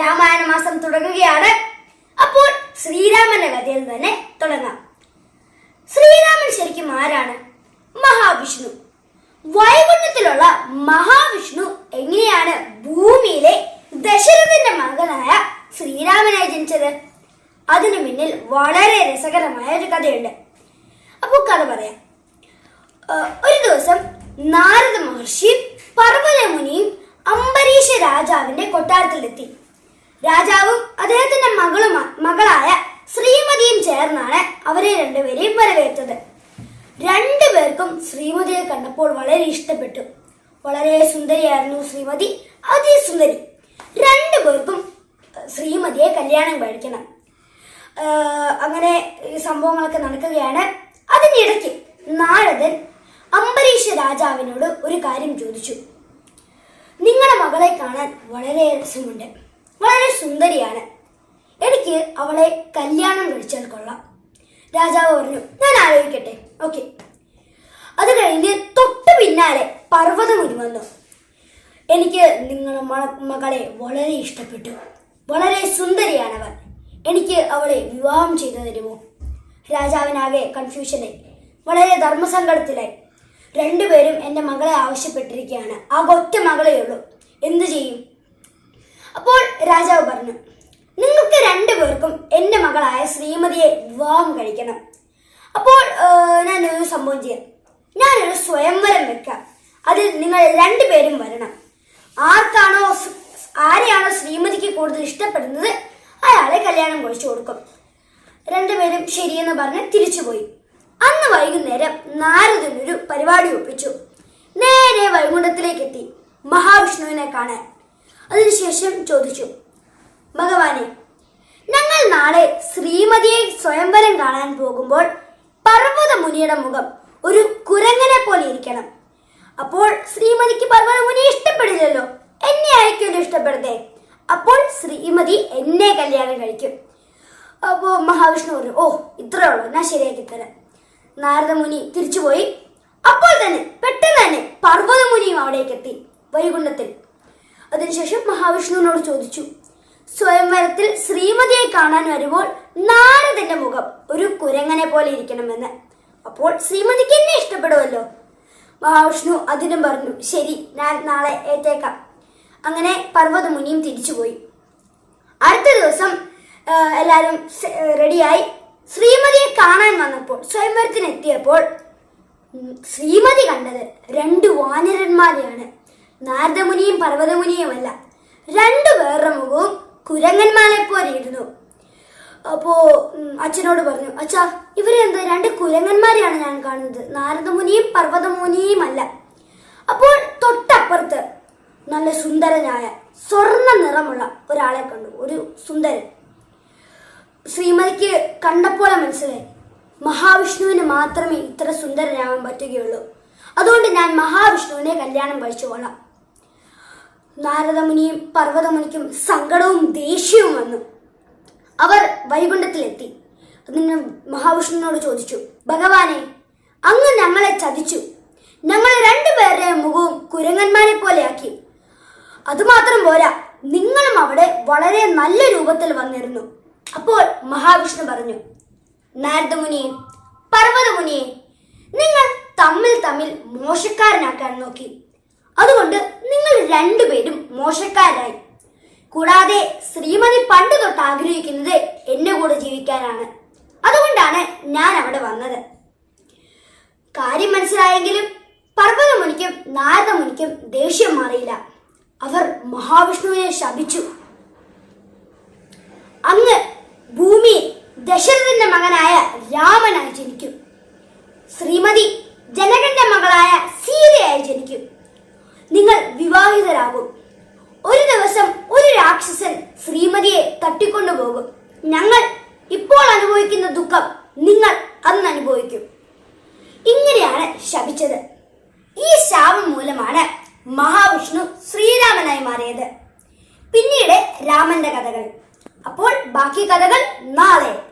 രാമായണ മാസം തുടങ്ങുകയാണ്. അപ്പോൾ ശ്രീരാമന്റെ കഥയിൽ തന്നെ തുടങ്ങാം. ശ്രീരാമൻ ശരിക്കും ആരാണ്? മഹാവിഷ്ണു. വൈകുണ്ഠത്തിലുള്ള മഹാവിഷ്ണു എങ്ങനെയാണ് ഭൂമിയിലെ ദശരഥന്റെ മകനായ ശ്രീരാമനായി ജനിച്ചത്? അതിനു പിന്നിൽ വളരെ രസകരമായ ഒരു കഥയുണ്ട്. അപ്പോൾ കഥ പറയാം. ഒരു ദിവസം നാരദ മഹർഷിയും പർവതമുനിയും അംബരീഷ രാജാവിന്റെ കൊട്ടാരത്തിലെത്തി. രാജാവും അദ്ദേഹത്തിന്റെ മകളും മകളായ ശ്രീമതിയും ചേർന്നാണ് അവരെ രണ്ടുപേരെയും വരവേറ്റത്. രണ്ടുപേർക്കും ശ്രീമതിയെ കണ്ടപ്പോൾ വളരെ ഇഷ്ടപ്പെട്ടു. വളരെ സുന്ദരിയായിരുന്നു ശ്രീമതി. അതിസുന്ദരി. രണ്ടുപേർക്കും ശ്രീമതിയെ കല്യാണം കഴിക്കണം. അങ്ങനെ സംഭവങ്ങളൊക്കെ നടക്കുകയാണ്. അതിനിടയ്ക്ക് നാരദൻ അംബരീഷ രാജാവിനോട് ഒരു കാര്യം ചോദിച്ചു. നിങ്ങളുടെ മകളെ കാണാൻ വളരെ രസമുണ്ട്. വളരെ സുന്ദരിയാണ്. എനിക്ക് അവളെ കല്യാണം കഴിച്ചാൽ കൊള്ളാം. രാജാവ് പറഞ്ഞു ഞാൻ ആലോചിക്കട്ടെ. ഓക്കെ. അത് കഴിഞ്ഞ് തൊട്ട് പിന്നാലെ പർവതം വന്നു. എനിക്ക് നിങ്ങളുടെ മകളെ വളരെ ഇഷ്ടപ്പെട്ടു. വളരെ സുന്ദരിയാണവർ എനിക്ക് അവളെ വിവാഹം ചെയ്തു തരുമോ? രാജാവിനാകെ കൺഫ്യൂഷനായി വളരെ ധർമ്മസങ്കടത്തിലായി. രണ്ടുപേരും എന്റെ മകളെ ആവശ്യപ്പെട്ടിരിക്കുകയാണ്. ആ ഒറ്റ മകളേ ഉള്ളൂ. എന്തു ചെയ്യും? രാജാവ് പറഞ്ഞു നിങ്ങൾക്ക് രണ്ടുപേർക്കും എന്റെ മകളായ ശ്രീമതിയെ വിവാഹം കഴിക്കണം. അപ്പോൾ ഞാനൊരു സംഭവം ചെയ്യാം. ഞാനൊരു സ്വയംവരം വെക്കാം. അതിൽ നിങ്ങൾ രണ്ടുപേരും വരണം. ആർക്കാണോ ആരെയാണോ ശ്രീമതിക്ക് കൂടുതൽ ഇഷ്ടപ്പെടുന്നത് അയാളെ കല്യാണം കഴിച്ചു കൊടുക്കും. രണ്ടുപേരും ശരിയെന്ന് പറഞ്ഞ് തിരിച്ചുപോയി. അന്ന് വൈകുന്നേരം നാരദനൊരു പരിപാടി ഒപ്പിച്ചു. നേരെ വൈകുണ്ഠത്തിലേക്ക് എത്തി മഹാവിഷ്ണുവിനെ കാണാൻ. അതിനുശേഷം ചോദിച്ചു ഭഗവാനെ ഞങ്ങൾ നാളെ ശ്രീമതിയെ സ്വയംവരം കാണാൻ പോകുമ്പോൾ പർവത മുനിയുടെ മുഖം ഒരു കുരങ്ങനെ പോലെ ഇരിക്കണം. അപ്പോൾ ശ്രീമതിക്ക് പർവത മുനി ഇഷ്ടപ്പെടില്ലല്ലോ. എന്നെ ആയിരിക്കുമല്ലോ ഇഷ്ടപ്പെടുന്നേ. അപ്പോൾ ശ്രീമതി എന്നെ കല്യാണം കഴിക്കും. അപ്പോൾ മഹാവിഷ്ണു പറഞ്ഞു ഓ ഇത്രേ ഉള്ളൂ. ഞാൻ ശരിയാക്കി തരാം. നാരദമുനി തിരിച്ചുപോയി. അപ്പോൾ തന്നെ പെട്ടെന്ന് തന്നെ പർവതമുനിയും അവിടേക്ക് എത്തി വൈകുണ്ഠത്തിൽ. അതിനുശേഷം മഹാവിഷ്ണുവിനോട് ചോദിച്ചു സ്വയംവരത്തിൽ ശ്രീമതിയെ കാണാൻ വരുമ്പോൾ നാരദന്റെ മുഖം ഒരു കുരങ്ങനെ പോലെ ഇരിക്കണമെന്ന്. അപ്പോൾ ശ്രീമതിക്ക് എന്നെ ഇഷ്ടപ്പെടുമല്ലോ? മഹാവിഷ്ണു അതിനും പറഞ്ഞു ശരി ഞാൻ നാളെ ഏറ്റേക്കാം. അങ്ങനെ പർവതമുനിയും തിരിച്ചുപോയി അടുത്ത ദിവസം എല്ലാവരും റെഡിയായി. ശ്രീമതിയെ കാണാൻ വന്നപ്പോൾ സ്വയംവരത്തിനെത്തിയപ്പോൾ ശ്രീമതി കണ്ടത് രണ്ട് വാനരന്മാരെയാണ്. നാരദമുനിയും പർവതമുനിയുമല്ല രണ്ടു പേരുടെ മുഖവും കുരങ്ങന്മാരെ പോലെ ഇരുന്നു. അപ്പോ അച്ഛനോട് പറഞ്ഞു അച്ഛാ ഇവരെന്താ രണ്ട് കുരങ്ങന്മാരെയാണ് ഞാൻ കാണുന്നത്? നാരദമുനിയും പർവതമുനിയും അല്ല. അപ്പോൾ തൊട്ടപ്പുറത്ത് നല്ല സുന്ദരനായ സ്വർണ നിറമുള്ള ഒരാളെ കണ്ടു ഒരു സുന്ദരൻ. ശ്രീമതിക്ക് കണ്ടപ്പോഴെ മനസ്സിലായി മഹാവിഷ്ണുവിന് മാത്രമേ ഇത്ര സുന്ദരനാവാൻ പറ്റുകയുള്ളൂ. അതുകൊണ്ട് ഞാൻ മഹാവിഷ്ണുവിനെ കല്യാണം കഴിച്ചുകൊള്ളാം നാരദമുനിയും പർവതമുനിക്കും സങ്കടവും ദേഷ്യവും വന്നു. അവർ വൈകുണ്ഠത്തിലെത്തി. അതിന് മഹാവിഷ്ണുവിനോട് ചോദിച്ചു ഭഗവാനെ അങ്ങ് ഞങ്ങളെ ചതിച്ചു. ഞങ്ങൾ രണ്ടുപേരുടെ മുഖവും കുരങ്ങന്മാരെ പോലെയാക്കി അതുമാത്രം പോരാ നിങ്ങളും അവിടെ വളരെ നല്ല രൂപത്തിൽ വന്നിരുന്നു. അപ്പോൾ മഹാവിഷ്ണു പറഞ്ഞു നാരദമുനിയെ പർവതമുനിയെ നിങ്ങൾ തമ്മിൽ തമ്മിൽ മോശക്കാരനാക്കാൻ നോക്കി. അതുകൊണ്ട് നിങ്ങൾ രണ്ടുപേരും മോശക്കാരായി. കൂടാതെ ശ്രീമതി പണ്ട് തൊട്ട് ആഗ്രഹിക്കുന്നത് എന്റെ കൂടെ ജീവിക്കാനാണ്. അതുകൊണ്ടാണ് ഞാൻ അവിടെ വന്നത്. കാര്യം മനസ്സിലായെങ്കിലും പർവതമുനിക്കും നാരദമുനിക്കും ദേഷ്യം മാറിയില്ല. അവർ മഹാവിഷ്ണുവിനെ ശപിച്ചു. അങ്ങ് ഭൂമി ദശരഥന്റെ മകനായ രാമനായി ജനിക്കും. ശ്രീമതി ജനകന്റെ മകളായ സീതയായി ജനിക്കും. നിങ്ങൾ വിവാഹിതരാകും. ഒരു ദിവസം ഒരു രാക്ഷസൻ ശ്രീമതിയെ തട്ടിക്കൊണ്ടുപോകും ഞങ്ങൾ ഇപ്പോൾ അനുഭവിക്കുന്ന ദുഃഖം നിങ്ങൾ അന്ന് അനുഭവിക്കും. ഇങ്ങനെയാണ് ശപിച്ചത്. ഈ ശാപം മൂലമാണ് മഹാവിഷ്ണു ശ്രീരാമനായി മാറിയത്. പിന്നീട് രാമന്റെ കഥകൾ. അപ്പോൾ ബാക്കി കഥകൾ നാളെ